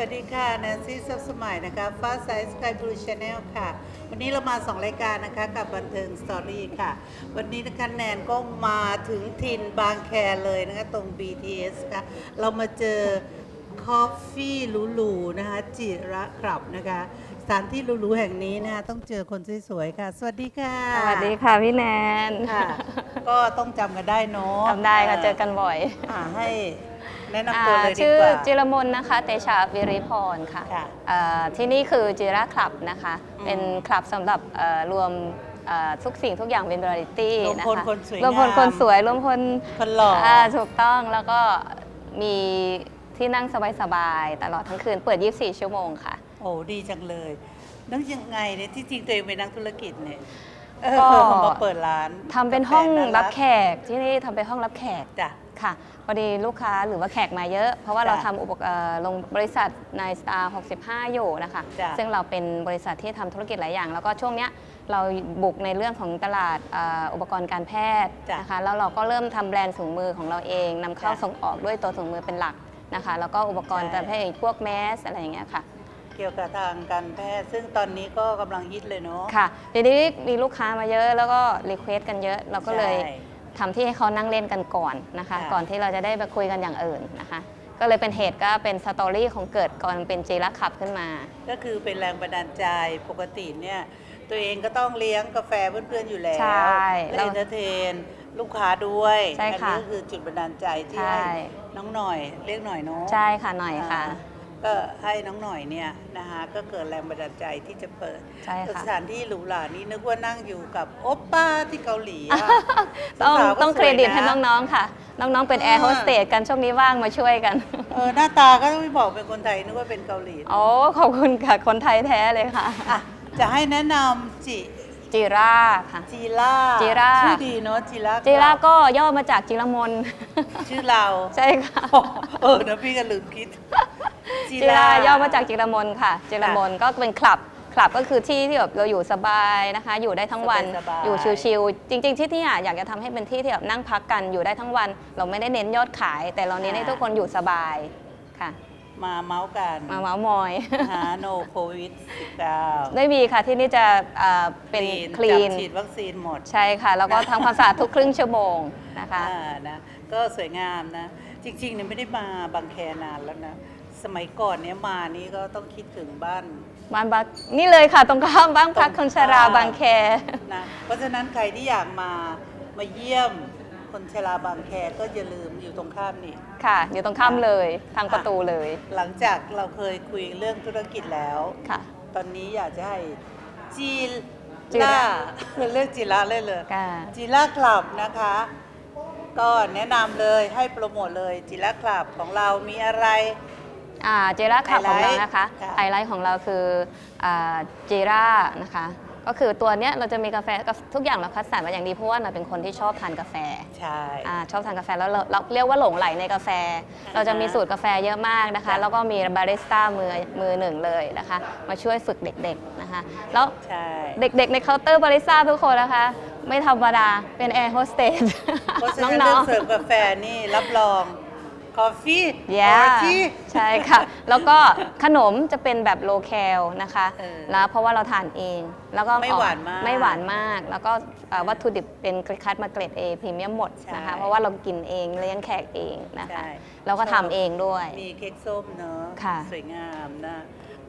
วัสดีค่ะแนนซี่ซับสมัยนะคะฟ้าไซส์สกายบลูชแนลค่ะ วันนี้เรามาสองรายการนะคะกับบันเทิงสตอรี่ค่ะ วันนี้นะคะแนนก็มาถึงถิ่นบางแคเลยนะคะ ตรง BTS ค่ะ เรามาเจอคอฟฟี่หรูๆนะคะ จิระคลับนะคะ สถานที่หรูๆแห่งนี้นะคะต้องเจอคนสวยๆค่ะ สวัสดีค่ะ สวัสดีค่ะพี่แนนค่ะ ก็ต้องจำกันได้เนาะจำได้ค่ะเจอกันบ่อยอ่าให้ แนะนำอ่าตัวเลยดีชื่อกว่า จิรมนนะคะ เตชาวิริพรค่ะค่ะอ่าที่นี่คือจิระคลับนะคะ อืมเป็นคลับสำหรับเอ่อรวมเอ่อทุกสิ่งทุกอย่างเป็นบริตี้รวมนะพลคะคนสวยรวมพลงาม คนสวยรวมพลคนหล่ออาถูกต้องแล้วก็มีที่นั่งสบายๆตลอดทั้งคืนเปิด 24 ชั่วโมงค่ะ โอ้ดีจังเลยนึกยังไงเนี่ยที่จริงตัวเองเป็นนักธุรกิจเนี่ยเอก็อมาเปิดร้านทำเป็นห้องกาแฟารับแขกที่นี่ทำเป็นห้องรับแขก จ้ะ ค่ะพอดีลูกค้าหรือว่าแขกมาเยอะ เพราะว่าจ้ะเราทำอุปกรณ์เอ่อลงบริษัทในสตาร์65 อยู่นะคะ จ้ะ ซึ่งเราเป็นบริษัทที่ทำธุรกิจหลายอย่าง แล้วก็ช่วงเนี้ยเราบุกในเรื่องของตลาดเอ่ออุปกรณ์การแพทย์จ้ะนะคะแล้วเราก็เริ่มทำแบรนด์ถุงมือของเราเองนำเข้าจ้ะส่งออกด้วยตัวถุงมือเป็นหลักนะคะ แล้วก็อุปกรณ์ใช่ การแพทย์พวกแมสอะไรอย่างเงี้ยค่ะ เกี่ยวกับทางการแพทย์ซึ่งตอนนี้ก็กำลังฮิตเลยเนาะ ค่ะเดี๋ยวนี้มีลูกค้ามาเยอะแล้วก็รีเควสกันเยอะ เราก็เลยใช่ ทำที่ให้เขานั่งเล่นกันก่อนนะคะค่ะก่อนที่เราจะได้ไปคุยกันอย่างอื่นนะคะ ก็เลยเป็นเหตุก็เป็นสตอรี่ของเกิดก่อนเป็นจีรักขับขึ้นมา ก็คือเป็นแรงบันดาลใจปกติเนี่ยตัวเองก็ต้องเลี้ยงกาแฟเพื่อนๆอยู่แล้วใช่และเราเอนเตอร์เทนลูกค้าด้วยใช่อัค่ะนี้ก็คือจุดบันดาลใจที่ใช่ให้น้องหน่อยเรียกหน่อยเนาะใช่ค่ะหน่อยค่ะอ่า ก็ให้น้องหน่อยเนี่ยนะคะก็เกิดแรงบันดาลใจที่จะเปิดใช่ค่ะ สถานที่หรูหรานี้นึกว่านั่งอยู่กับโอปป้าที่เกาหลีอะต้องสาวๆก็ต้องเครดิตสวยนะให้น้องๆค่ะ น้องๆเป็นแอร์โฮสเตสกันช่วงนี้ว่างมาช่วยกัน เออหน้าตาก็ไม่บอกเป็นคนไทยนึกว่าเป็นเกาหลีโอ้ขอบคุณค่ะ คนไทยแท้เลยค่ะ อะจะให้แนะนำจิจีราค่ะ จีล่าจิรา ชื่อดีเนาะจิราจีราก็ย่อมาจากจิรมน ชื่อเราใช่ค่ะ เออนะพี่ก็ลืมคิด จิราย่อมาจากจิรมนค่ะ จิรมนก็เป็นคลับคลับก็คือที่ที่แบบเราอยู่สบายนะคะ อยู่ได้ทั้งวันสบายๆ อยู่ชิลๆจริง ๆ ที่ที่อยากจะทำให้เป็นที่ที่แบบนั่งพักกันอยู่ได้ทั้งวัน เราไม่ได้เน้นยอดขาย แต่เราเน้นให้ทุกคนอยู่สบายค่ะ มาเมาส์กันมาเมาส์มอย หาโนโควิด19ไม่มีค่ะที่นี่จะเอ่อเป็นคลีน จับฉีดวัคซีนหมด ใช่ค่ะ แล้วก็ทำความสะอาดทุกครึ่งชั่วโมงนะคะ อ่านะก็สวยงามนะ จริงๆเนี่ยไม่ได้มาบางแคนานแล้วนะ สมัยก่อนเนี่ยมานี่ก็ต้องคิดถึงบ้านบ้านบักนี่เลยค่ะ ตรงข้ามบ้านพักคนชราบางแค นะเพราะฉะนั้นใครที่อยากมามาเยี่ยมคนชราบางแคก็อย่าลืมอยู่ตรงข้ามนี่ ค่ะ อยู่ตรงข้ามเลยทางประตูเลยหลังจากเราเคยคุยเรื่องธุรกิจแล้ว ค่ะ ตอนนี้อยากจะให้จีจิล่าระเป็นเรื่องจีล่าเลยเลยค่ะ จีล่าคลับนะคะ ก็แนะนำเลยให้โปรโมทเลยจีล่าคลับของเรามีอะไร อ่าเจราขับของเรานะคะค่ะไฮไลท์ของเราคืออ่าเจรานะคะก็คือตัวเนี้ยเราจะมีกาแฟทุกอย่างเราคัดสรรมาอย่างดีเพราะว่าเราเป็นคนที่ชอบทานกาแฟใช่อาชอบทานกาแฟแล้วเราเราเรียกว่าหลงไหลในกาแฟ เราจะมีสูตรกาแฟเยอะมากนะคะจ้ะแล้วก็มีบาริสต้ามือมือหนึ่งเลยนะคะ มาช่วยฝึกเด็กๆนะคะ แล้วใช่เด็กๆในเคาน์เตอร์บาริสต้าทุกคนนะคะ ไม่ธรรมดาเป็นแอร์โฮสเตสเพราะฉะน้นั้นเรื่อองงเสิร์ฟกาแฟนี่รับรอง กาแฟๆ yeah ที่ใช่ค่ะ แล้วก็ขนมจะเป็นแบบโลแคลนะคะ เออแล้วเพราะว่าเราทานเอง แล้วก็ไม่หวานมากไม่หวานมาก แล้วก็เอ่อวัตถุดิบเป็นคัดมาเกรด A พรีเมียมหมดนะคะใช่เพราะว่าเรากินเองเลี้ยงแขกเองนะคะ ใช่แล้วก็ทำเองด้วย มีเค้กส้มเนอะค่ะ สวยงามนะ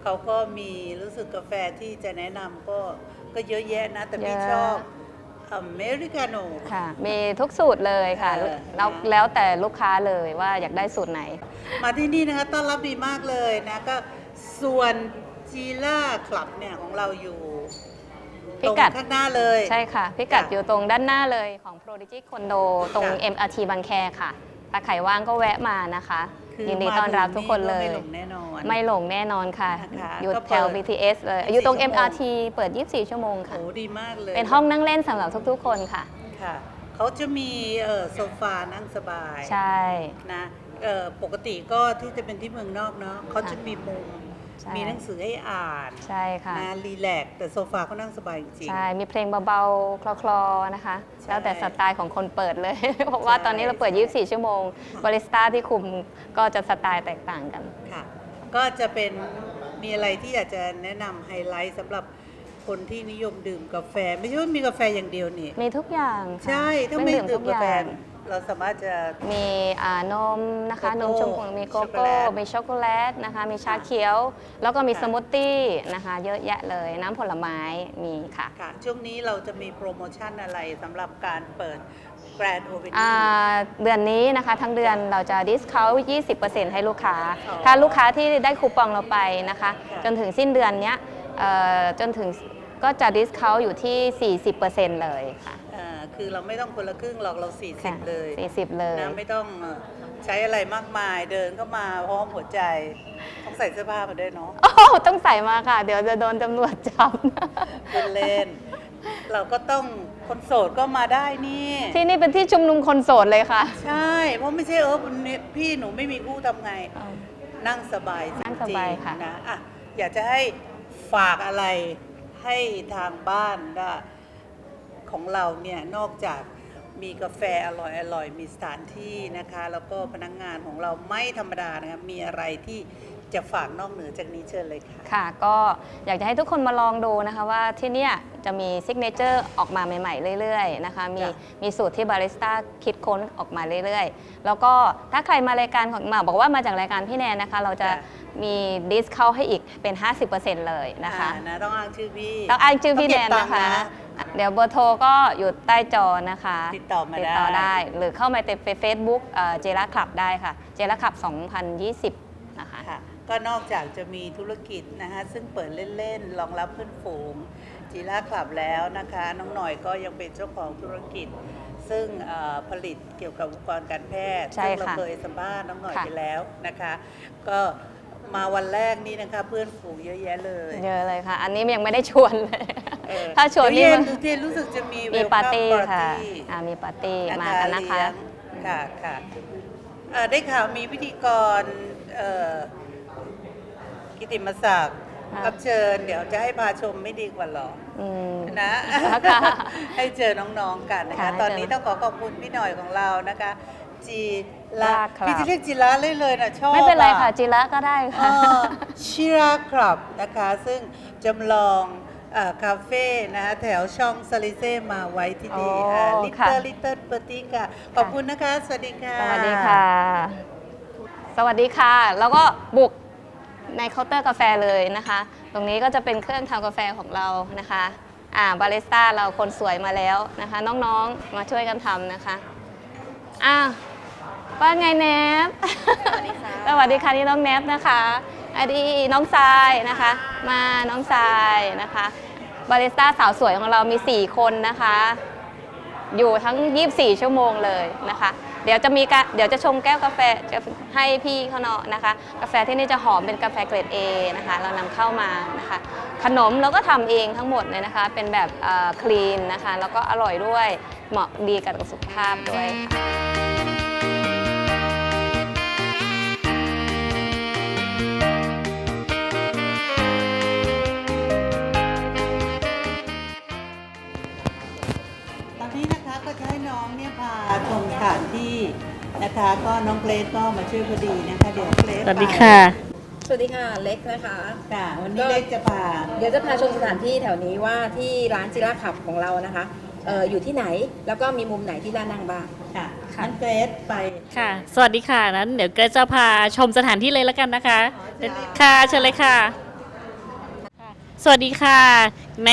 เขาก็มีรู้สึกกาแฟที่จะแนะนำก็ก็เยอะแยะนะ แต่พี่เยอะชอบ อเมริกาโน่ ค่ะ มีทุกสูตรเลยค่ะเออ แล้วนะแล้วแต่ลูกค้าเลยว่าอยากได้สูตรไหน มาที่นี่นะคะต้อนรับดีมากเลยนะก็ส่วนจีล่าคลับเนี่ยของเราอยู่พิตรงกัด ข้างหน้าเลย ใช่ค่ะ พิกัดจ้ะอยู่ตรงด้านหน้าเลยของ Prodigy Condo ตรงจ้ะ MRT บางแคค่ะ ถ้าใครว่างก็แวะมานะคะ คือยินดีต้อนรับทุกคนเลย ไม่หลงแน่นอน ไม่หลงแน่นอนค่ะ นะคะอยู่ก็เปิดแถว BTS เลยอยู่ตรง 24ชั่วโมง MRT เปิด 24 ชั่วโมงค่ะ โอ้ดีมากเลยเป็นห้องนั่งเล่นสำหรับทุกๆ คนค่ะ ค่ะเขาจะมีเอ่อโซฟานั่งสบายใช่ นะเอ่อปกติก็ที่จะเป็นที่เมืองนอกเนาะเขาจะมีมุม ใช่ มีหนังสือให้อ่านใช่ค่ะ นะรีแลกซ์แต่โซฟาเขานั่งสบายจริง ใช่ มีเพลงเบาๆ คลอๆ นะคะ ใช่แล้วแต่สไตล์ของคนเปิดเลย เพราะว่าใช่ตอนนี้เราเปิด24 ชั่วโมง บาริสต้าที่คุมก็จะสไตล์แตกต่างกันค่ะ ก็จะเป็นมีอะไรที่อยากจะแนะนำไฮไลท์สำหรับคนที่นิยมดื่มกาแฟ ไม่ใช่ว่ามีกาแฟอย่างเดียวนี่ มีทุกอย่างค่ะใช่ถ้าเคไม่รื่องดื่มทุกาแฟอย่ง เราสามารถจะ มีอ่านมนะคะโกนโก้มชมพูมีโกช็อกโกโก้แลตมีช็อกโกแลตนะคะมีชาค่ะเขียว แล้วก็มีค่ะ สมูทตี้นะคะเยอะแยะเลยน้ำผลไม้มีค่ะ ค่ะช่วงนี้เราจะมีโปรโมชั่นอะไรสำหรับการเปิด Grand Opening อ่าเดือนนี้นะคะทั้งเดือนเราจะดิสคาว20%ให้ลูกค้า อ๋อถ้าลูกค้าที่ได้คูปองเราไปนะคะ ค่ะ จนถึงสิ้นเดือนเนี้ยเอ่อจนถึง ก็จะดิสคาวอยู่ที่ 40%เลยค่ะ อ่าคือเราไม่ต้องคนละครึ่งหรอกเรา ค่ะ40 เลย40 เลย นะไม่ต้องใช้อะไรมากมายเดินเข้ามาพร้อมหัวใจต้องใส่เสื้อผ้ามาด้วยเนาะ โอ้ต้องใส่มาค่ะ เดี๋ยวจะโดนตำรวจจับ เป็นเล่นเราก็ต้องคนโสดก็มาได้นี่ ที่นี่เป็นที่ชุมนุมคนโสดเลยค่ะ ใช่ เพราะไม่ใช่เออวันนี้พี่หนูไม่มีคู่ทำไง นั่งสบายจรินั่งสบายค่ะๆนะอะอยากจะให้ฝากอะไร ให้ทางบ้านว่าของเราเนี่ยนอกจากมีกาแฟอร่อยอร่อยมีสถานที่นะคะ แล้วก็พนักงานของเราไม่ธรรมดานะคะมีอะไรที่ จะฝากนอกเหนือจากนี้เชิญเลยค่ะ ค่ะ ก็อยากจะให้ทุกคนมาลองดูนะคะว่าที่เนี่ยจะมีซิกเนเจอร์ออกมาใหม่ ๆ เรื่อยๆนะคะมีจ้ะ มีสูตรที่บาริสต้าคิดค้นออกมาเรื่อยๆ แล้วก็ถ้าใครมารายการของมาบอกว่ามาจากรายการพี่แนนนะคะ เราจะจ้ะมีดิสเข้าให้อีกเป็น 50%เลยนะคะ อ่านะต้องอ้างชื่อพี่ ต้องอ้างชื่อพี่แนนต้งเก็บตังนะคะ เดี๋ยวเบอร์โทรก็อยู่ใต้จอนะคะติดต่อมาติดต่อได้ได้ หรือเข้ามาในเฟซบุ๊กเจล่าคลับได้ค่ะ เจล่าคลับ 2020นะคะค่ะ ก็นอกจากจะมีธุรกิจนะคะซึ่งเปิดเล่นๆรองรับเพื่อนฝูงจีล่าคลับแล้วนะคะ น้องหน่อยก็ยังเป็นเจ้าของธุรกิจ ซึ่งเอ่อผลิตเกี่ยวกับอุปกรณ์การแพทย์ใช่ซึ่งเราค่ะเคยสัมภาษณ์น้องหน่อยค่ะไปแล้วนะคะ ก็มาวันแรกนี่นะคะ เพื่อนฝูงเยอะแยะเลยเยอะเลยค่ะ อันนี้ยังไม่ได้ชวนเลยเออถ้าชวนเดี๋นี่ยเย็มันดูที่รู้สึกจะมีมี welcome ปาร์ตี้ค่ะ party อ่ามีปาร์ตี้นะคะมากันนะคะเลี้ยงค่ะค่ะเอ่อได้ข่าวมีพิธีกรเอ่อ กิติมศักดิ์ค่ะ รับเชิญ เดี๋ยวจะให้พาชมไม่ดีกว่าหรออืม นะค่ะ ให้เจอน้องๆกันนะคะค่ะตอนนี้ต้องขอขอบคุณพี่หน่อยของเรานะคะ จีลาลาครับ พี่จะเรียกจีลาเลยเลยนะชอบไม่เป็นไรค่ะ อ จิระก็ได้เอค่ะอชิราคลับนะคะ ซึ่งจำลองเอ่อคาเฟ่นะคะแถวช่องซาลิเซ่มาไว้ที่นี่โอ้ลิตค่ะเติ้ลลิตเติ้ลเปอร์ตี้ค่ะ ขอบคุณนะคะ สวัสดีค่ะ สวัสดีค่ะ สวัสดีค่ะ แล้วก็บุก ในเคาน์เตอร์กาแฟเลยนะคะ ตรงนี้ก็จะเป็นเครื่องทำกาแฟของเรานะคะอ่าบาริสต้าเราคนสวยมาแล้วนะคะ น้องๆมาช่วยกันทำนะคะอ่าว่าไงแนบสวัสดีค่ะสวัสดีค่ะนี่น้องแนบนะคะอันนี้น้องทรายนะคะ มาน้องทรายนะคะบาริสต้าสาวสวยของเรามี 4 คนนะคะ อยู่ทั้ง 24 ชั่วโมงเลยนะคะ เดี๋ยวจะมีกเดี๋ยวจะชงแก้วกาแฟจะให้พี่เขาเนาะนะคะ กาแฟที่นี่จะหอมเป็นกาแฟเกรด A นะคะ เรานำเข้ามานะคะ ขนมเราก็ทำเองทั้งหมดเลยนะคะ เป็นแบบคลีนนะคะ แล้วก็อร่อยด้วย เหมาะดีกับสุขภาพด้วยค่ะ เนี่ยพาชมสถานที่นะคะ ก็น้องเกรซก็มาช่วยพอดีนะคะ เดี๋ยวเกรซสวัสดีค่ะ สวัสดีค่ะเล็กนะคะค่ะวันนี้เล็กจะพาเดี๋ยวจะพาชมสถานที่แถวนี้ว่าที่ร้านจิราขับของเรานะคะเอออยู่ที่ไหนแล้วก็มีมุมไหนที่น่านั่งบ้าง ค่ะค่ะ น้องเกรซไป ค่ะ สวัสดีค่ะนั้นเดี๋ยวเกรซจะพาชมสถานที่เลยแล้วกันนะคะเชิญเลยค่ะเชิญเลยค่ะ สวัสดีค่ะ ใน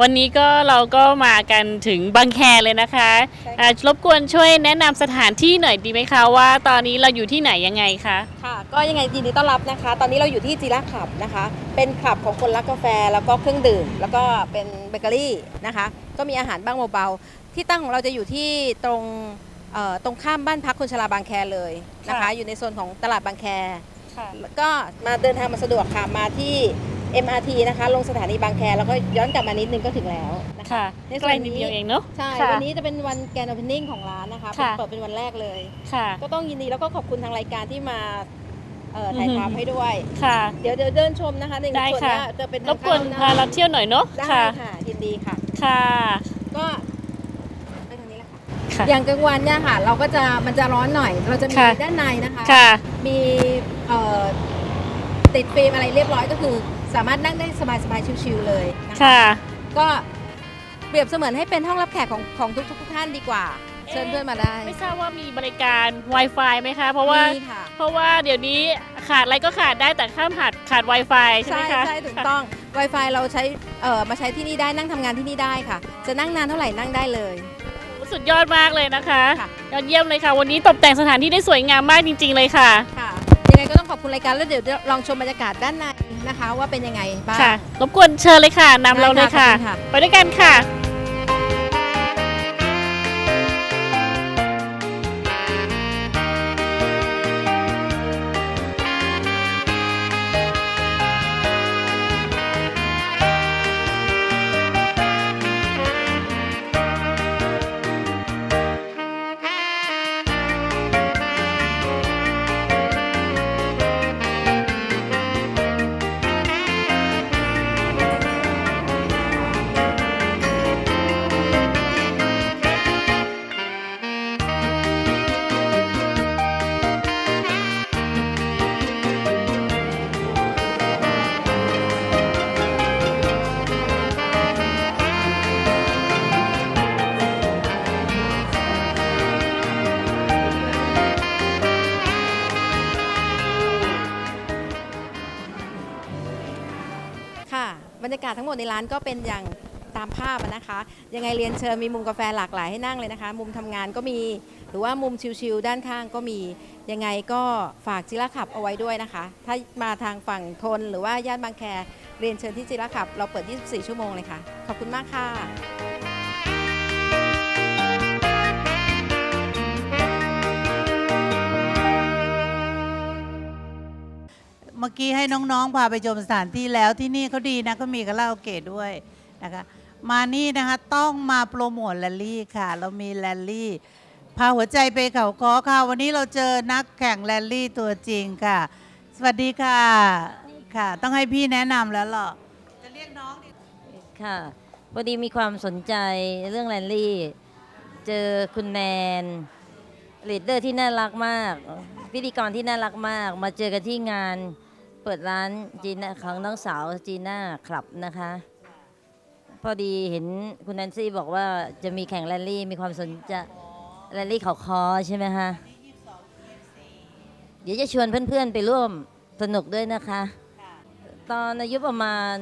วันนี้ก็เราก็มากันถึงบางแคเลยนะคะใช่ค่ะอ่ารบกวนช่วยแนะนำสถานที่หน่อยดีไหมคะว่า ตอนนี้เราอยู่ที่ไหนยังไงคะค่ะ ก็ยังไงยินดีต้อนรับนะคะ ตอนนี้เราอยู่ที่จิราขับนะคะ เป็นคลับของคนรักกาแฟแล้วก็เครื่องดื่ม แล้วก็เป็นเบเกอรี่นะคะ ก็มีอาหารบ้างเบาๆที่ตั้งของเราจะอยู่ที่ตรงเอ่อตรงข้ามบ้านพักคนชราบางแคเลยนะคะค่ะอยู่ในโซนของตลาดบางแคค่ะแล้วก็มาเดินทางมาสะดวกค่ะมาที่ MRT นะคะ ลงสถานีบางแคแล้วก็ย้อนกลับมานิดนึงก็ถึงแล้วนะคะค่ะในใกส่ล้วนนิดนี้เดียวเองเนาะใช่ ค่ะ วันนี้จะเป็นวันแกนโอเพนนิ่งของร้านนะคะค่ะ เปิดเป็นวันแรกเลย ค่ะ ก็ต้องยินดีแล้วก็ขอบคุณทางรายการที่มาเอ่อถ่ายอือฮึทำให้ด้วย ค่ะ เดี๋ยวเดี๋ยวเดินชมนะคะในได้ส่วนค่ะ เนี้ยจะเป็นรบกวนทงพาเข้เราเที่ยวหน่อยเนาะได้ค่ะ ค่ะยินดีค่ะ ค่ะ ก็ไปทางนี้แหละค่ะ ค่ะ อย่างกลางวันเนี่ยค่ะ เราก็จะมันจะร้อนหน่อย เราจะมีค่ะ ด้านในนะคะ ค่ะ มีเอ่อติติดฟิล์มอะไรเรียบร้อยก็คือ สามารถนั่งได้สบายๆชิวๆเลยนะคะค่ะ ก็เปรียบเสมือนให้เป็นห้องรับแขกของของทุกๆท่านดีกว่า เชิญเพื่อนมาได้ไม่ทราบว่ามีบริการ Wi-Fi ไหมคะ เพราะว่า มีค่ะ เพราะว่าเดี๋ยวนี้ขาดอะไรก็ขาดได้แต่ข้ามขาดขาด Wi-Fi ใช่ไหใช่มคะใช่ถูกต้อง Wi-Fi เราใช้เอ่อมาใช้ที่นี่ได้นั่งทำงานที่นี่ได้ค่ะ จะนั่งนานเท่าไหร่นั่งได้เลย สุดยอดมากเลยนะคะค่ะ ยอดเยี่ยมเลยค่ะ วันนี้ตกแต่งสถานที่ได้สวยงามมากจริง ๆ เลยค่ะ ค่ะยังไงก็ต้องขอบคุณรายการแล้วเดี๋ยวลองชมบรรยากาศด้านใน นะคะว่าเป็นยังไงบ้างค่ะ รบกวนเชิญเลยค่ะนำเราเลยค่ะได้ค่ะขอบคุณค่ะไปด้วยกันค่ะค่ะาศทั้งหมดในร้านก็เป็นอย่างตามภาพนะคะ ยังไงเรียนเชิญมีมุมกาแฟหลากหลายให้นั่งเลยนะคะ มุมทำงานก็มี หรือว่ามุมชิลๆด้านข้างก็มี ยังไงก็ฝากจิระขับเอาไว้ด้วยนะคะ ถ้ามาทางฝั่งทนหรือว่าย่านบางแค เรียนเชิญที่จิระขับ เราเปิด 24 ชั่วโมงเลยค่ะ ขอบคุณมากค่ะ เมื่อกี้ให้น้องๆพาไปชมสถานที่แล้วที่นี่เขาดีนะเขามีคาราโอเกะด้วยนะคะมานี่นะคะต้องมาโปรโมทแรลลี่ค่ะ เรามีแรลลี่พาหัวใจไปเขาคอค่ะ วันนี้เราเจอนักแข่งแรลลี่ตัวจริงค่ะ สวัสดีค่ะค่ะ ต้องให้พี่แนะนำแล้วหรอจะเรียกน้องดิค่ะพอดีมีความสนใจเรื่องแรลลี่ เจอคุณแนนลีดเดอร์ที่น่ารักมาก พิธีกรที่น่ารักมาก มาเจอกันที่งาน เปิดร้านจีน่าของน้องสาวจีน่าคลับนะคะ พอดีเห็นคุณแนนซี่บอกว่าจะมีแข่งแรลลี่มีความสนใจแรลลี่เขาคอใช่ไหมคะเดี๋ยวจะชวนเพื่อนๆไปร่วมสนุกด้วยนะคะ ตอนอายุประมาณ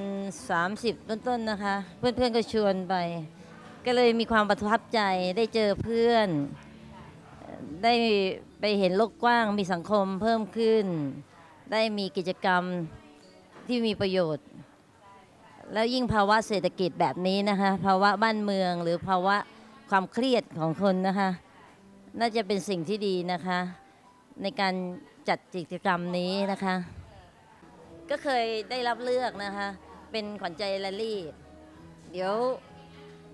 30 ต้นๆนะคะ เพื่อนๆก็ชวนไป ก็เลยมีความประทับใจได้เจอเพื่อน ได้ไปเห็นโลกกว้างมีสังคมเพิ่มขึ้น ได้มีกิจกรรมที่มีประโยชน์ แล้วยิ่งภาวะเศรษฐกิจแบบนี้นะคะภาวะบ้านเมืองหรือภาวะความเครียดของคนนะคะ น่าจะเป็นสิ่งที่ดีนะคะ ในการจัดกิจกรรมนี้นะคะ ก็เคยได้รับเลือกนะคะ เป็นขวัญใจแรลลี่ เดี๋ยว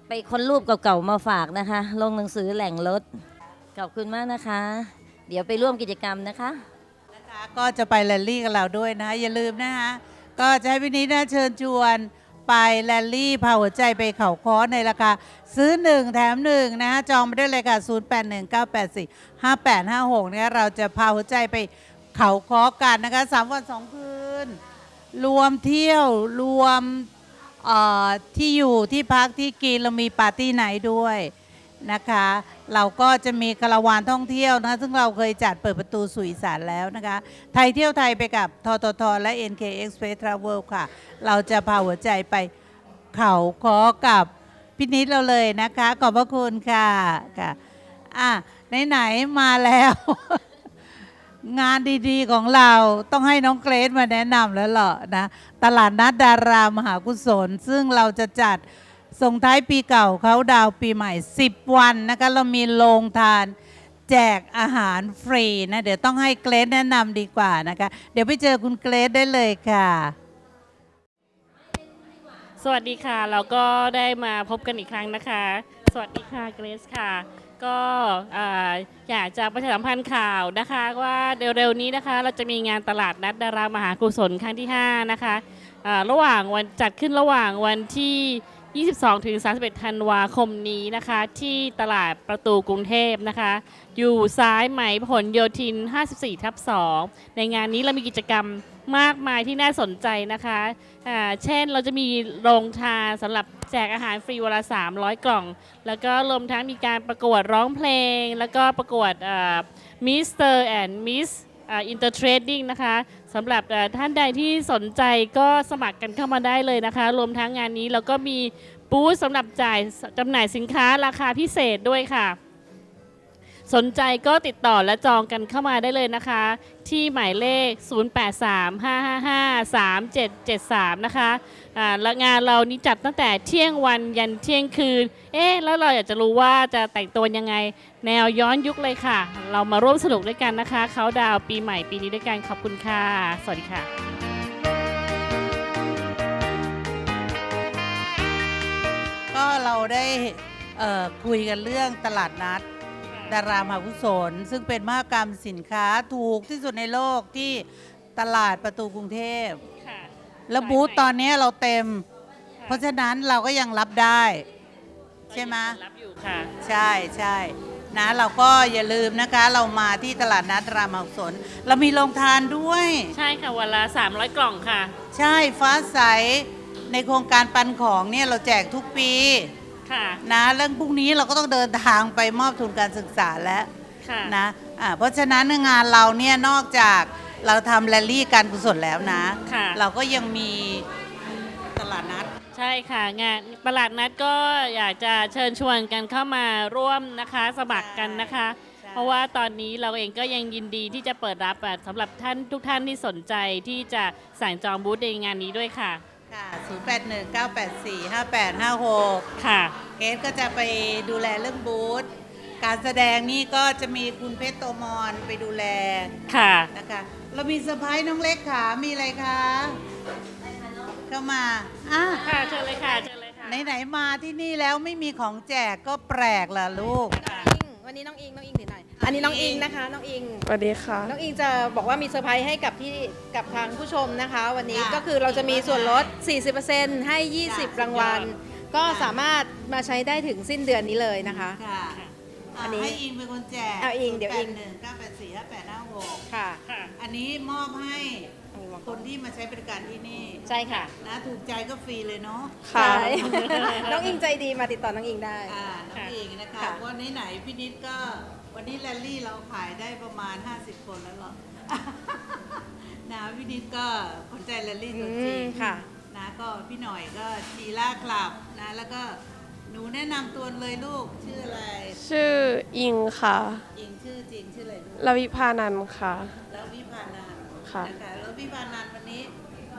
ไปค้นรูปเก่าๆมาฝากนะคะ ลงหนังสือแหล่งรถขอบคุณมากนะคะ เดี๋ยวไปร่วมกิจกรรมนะคะ นะคะก็จะไปแรลลี่กับเราด้วยนะอย่าลืมนะคะก็จะให้พี่นิดนะเชิญชวนไปแรลลี่พาหัวใจไปเขาค้อในราคาซื้อ 1 แถม1นะฮะจองไปได้เลยค่ะ 0 8 1 9 8 4 5 8 5 6เนี่ยเราจะพาหัวใจไปเขาค้อกันนะคะสามวันสองคืน รวมเที่ยวรวมที่อยู่ที่พักที่กินเรามีปาร์ตี้ไหนด้วย นะคะ เราก็จะมีคาราวานท่องเที่ยวนะซึ่งเราเคยจัดเปิดประตูสู่อีสานแล้วนะคะ ไทยเที่ยวไทยไปกับทททและ NK Express Travel ค่ะ เราจะพาหัวใจไปเขาคอกับพินิษเราเลยนะคะ ขอบพระคุณค่ะค่ะอะไหนๆมาแล้ว งานดีๆของเราต้องให้น้องเกรซมาแนะนำแล้วเหรอนะ ตลาดนัดดารามหากุศล ซึ่งเราจะจัด ส่งท้ายปีเก่าเขาดาวปีใหม่ 10 วันนะคะเรามีโรงทานแจกอาหารฟรีนะ เดี๋ยวต้องให้เกรซแนะนำดีกว่านะคะ เดี๋ยวไปเจอคุณเกรซได้เลยค่ะ สวัสดีค่ะ เราก็ได้มาพบกันอีกครั้งนะคะ สวัสดีค่ะเกรซค่ะ ก็อ่าอยากจะประชาสัมพันธ์ข่าวนะคะว่าเร็วๆนี้นะคะ เราจะมีงานตลาดนัดดารามหากุศลครั้งที่ 5 นะคะอ่าระหว่างวันจัดขึ้นระหว่างวันที่ 22 ถึง 31 ธันวาคมนี้นะคะ ที่ตลาดประตูกรุงเทพนะคะ อยู่ซ้ายไหมผลโยธิน 54 ทับ 2 ในงานนี้เรามีกิจกรรมมากมายที่น่าสนใจนะคะอ่าเช่นเราจะมีโรงทานสำหรับแจกอาหารฟรีวันละ 300 กล่อง แล้วก็รวมทั้งมีการประกวดร้องเพลง แล้วก็ประกวดมิสเตอร์แอนด์มิสอินเตอร์เทรดดิ้งนะคะ สำหรับท่านใดที่สนใจก็สมัครกันเข้ามาได้เลยนะคะ รวมทั้งงานนี้เราก็มีบูธสำหรับจ่ายจำหน่ายสินค้าราคาพิเศษด้วยค่ะ สนใจก็ติดต่อและจองกันเข้ามาได้เลยนะคะ ที่หมายเลข 0835553773 นะคะอ่าและงานเรานี้จัดตั้งแต่เที่ยงวันยันเที่ยงคืน เอ๊ะ แล้วเราอยากจะรู้ว่าจะแต่งตัวยังไง แนวย้อนยุคเลยค่ะ เรามาร่วมสนุกด้วยกันนะคะ เขาดาวน์ปีใหม่ปีนี้ด้วยกันขอบคุณค่ะ สวัสดีค่ะก็เราได้เอ่อคุยกันเรื่องตลาดนัด ดารามหากุศล ซึ่งเป็นมหกรรมสินค้าถูกที่สุดในโลกที่ตลาดประตูกรุงเทพค่ะแล้วบูธตอนนี้เราเต็ม เพราะฉะนั้นเราก็ยังรับได้ ใช่ไหมรับอยู่ค่ะ ใช่ใช่ นะเราก็อย่าลืมนะคะ เรามาที่ตลาดนัดรามหากุศลเรามีโรงทานด้วย ใช่ค่ะวันละ 300 กล่องค่ะ ใช่ฟ้าใสในโครงการปันของเนี่ยเราแจกทุกปีค่ะนะเรื่องพรุ่งนี้เราก็ต้องเดินทางไปมอบทุนการศึกษาแล้วค่ะนะอ่าเพราะฉะนั้นงานเราเนี่ยนอกจากเราทำแรลลี่การกุศลแล้วนะค่ะเราก็ยังมีตลาดนัด ใช่ค่ะงานประหลาดนัดก็อยากจะเชิญชวนกันเข้ามาร่วมนะคะ สมัครกันนะคะ ใช่ เพราะว่าตอนนี้เราเองก็ยังยินดีที่จะเปิดรับอะสำหรับท่านทุกท่านที่สนใจที่จะสั่งจองบูธในงานนี้ด้วยค่ะค่ะ0819845856ค่ะเกสก็จะไปดูแลเรื่องบูธ การแสดงนี่ก็จะมีคุณเพชรโตมอนไปดูแลค่ะ นะคะ เรามีเซอร์ไพรส์น้องเล็กขามีอะไรคะ เข้ามาอะค่ะเชิญเลยค่ะเชิญเลยค่ะไหนๆมาที่นี่แล้วไม่มีของแจกก็แปลกล่ะลูก วันนี้น้องอิงน้องอิงถือหน่อยอันนี้น้องอิงนะคะน้องอิง สวัสดีค่ะ น้องอิงจะบอกว่ามีเซอร์ไพรส์ให้กับที่กับทางผู้ชมนะคะ วันนี้ค่ะก็คือเราจะมีส่วนลด 40%ให้ 20 รางวัล ก็สามารถมาใช้ได้ถึงสิ้นเดือนนี้เลยนะคะ ค่ะอัอันนนี้นี้ให้อิงเป็นคนแจกเอาอิงเดี๋ยวอิง หนึ่งเก้าแปดสี่ห้าแปดห้าหกค่ะ ค่ะ อันนี้มอบให้ คนที่มาใช้บริการที่นี่ ใช่ค่ะ นะถูกใจก็ฟรีเลยเนาะค่ะใช่น้องอิงใจดีมาติดต่อน้องอิงได้ อ่าน้องอิงนะคะค่ะ วันนี้ไหนพี่นิดก็วันนี้แรลลี่เราขายได้ประมาณ 50 คนแล้วหรอ นะพี่นิดก็คนใจแรลลี่ตัวจริงอืมค่ะ นะก็พี่หน่อยก็จีล่าคลับนะแล้วก็หนูแนะนำตัวเลยลูกชื่ออะไรชื่ออิงค่ะ อิงชื่อจริงชื่ออะไรลูกลวิพานันท์ค่ะ แล้วพี่พานันท์ ค่ะนะคะแล้วพี่พานันท์วันนี้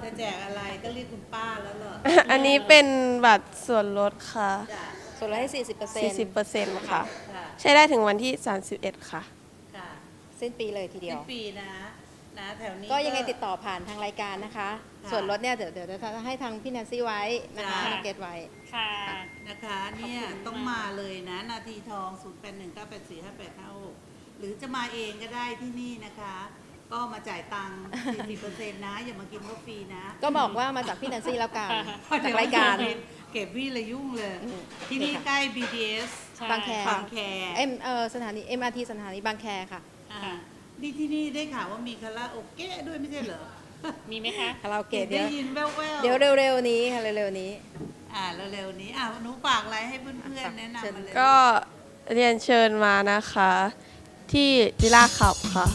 จะแจกอะไรก็เรียกคุณป้าแล้วเหรออันนี้เป็นบัตรส่วนลดค่ะ จ้ะส่วนลดให้ 40% 40%ค่ะ ค่ะ ใช้ได้ถึงวันที่ 31 ค่ะ ค่ะสิ้นปีเลยทีเดีสิ้ยนวปีนะ นะแถวนี้ ก็ยังไงติดต่อผ่านทางรายการนะคะ ค่ะส่วนลดเนี่ยเดี๋ยวเดี๋ยวจะให้ทางพี่แนนซี่ไว้นะคะจ้ะน้องเกตไว้ ค่ะ นะคะ เนี่ยต้องมาเลยนะ นาทีทอง 0 8 1 9 8 4 5 8 5 6 หรือจะมาเองก็ได้ที่นี่นะคะ ก็มาจ่ายตังค์40%นะ อย่ามากินก็ฟรีนะ ก็บอกว่ามาจากพี่แนนซี่แล้วกันจากรายการ เก็บพี่เลยยุ่งเลยอืมที่นี่ค่ะใกล้ BTS ใช่บางแคบางแคเอ็มเออสถานี MRT สถานีบางแคค่ะอ่านี่ที่นี่ได้ข่าวว่ามีคาราโอเกะด้วยไม่ใช่เหรอ มีไหมคะคาราโอเกะเดี๋ได้ยวยินแว่วๆเดี๋ยวเร็วๆนี้ค่ะเร็วๆนี้ อ่าเร็วๆนี้อ่าหนูฝากอะไรให้เพื่อนๆแนะนำมาเลยก็เรียนเชิญมานะคะ ที่จิล่าขับค่ะ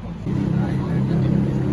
พรน้อ